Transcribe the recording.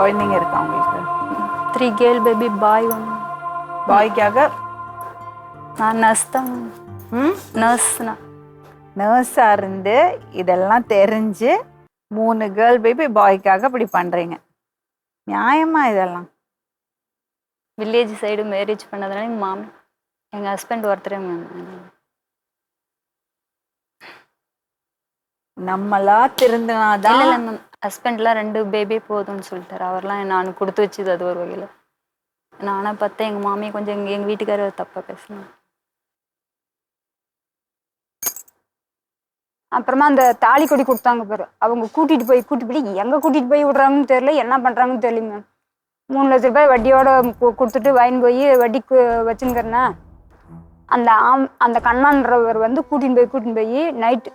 குழந்தைங்க இருக்கா உங்களுக்கு? த்ரீ கேர்ள் பேபி பாய் ஒன்று பாய்க்காக? நான் நர்ஸ் தான். ம்? நர்ஸ்னா நர்ஸாக இருந்து இதெல்லாம் தெரிஞ்சு மூணு கேர்ள் பேபி பாய்க்காக இப்படி பண்ணுறீங்க நியாயமா இதெல்லாம்? வில்லேஜ் சைடு மேரேஜ் பண்ணதுனால எங்கள் மாமி எங்கள் ஹஸ்பண்ட் ஒருத்தரே நம்மளா திருந்தினாதான் ஹஸ்பண்ட்லாம் ரெண்டு பேபி போதும்னு சொல்லிட்டாரு. அவர்லாம் நான் கொடுத்து வச்சது அது ஒரு வகையில். நானாக பார்த்தேன் எங்கள் மாமியை கொஞ்சம் எங்கள் எங்கள் வீட்டுக்காரர் தப்பாக பேசினாங்க அப்புறமா அந்த தாலி கொடி கொடுத்தாங்க பாரு. அவங்க கூட்டிகிட்டு போய் கூட்டிட்டு போய் எங்கே கூட்டிகிட்டு போய் விடுறாங்கன்னு தெரியல என்ன பண்ணுறாங்கன்னு தெரியல மேம். மூணு லட்ச ரூபாய் வட்டியோட கொடுத்துட்டு வாங்கி போய் வட்டிக்கு வச்சுருக்கிறேன்னா அந்த ஆம் அந்த கண்ணான்றவர் வந்து கூட்டின்னு போய் கூட்டின்னு போய் நைட்டு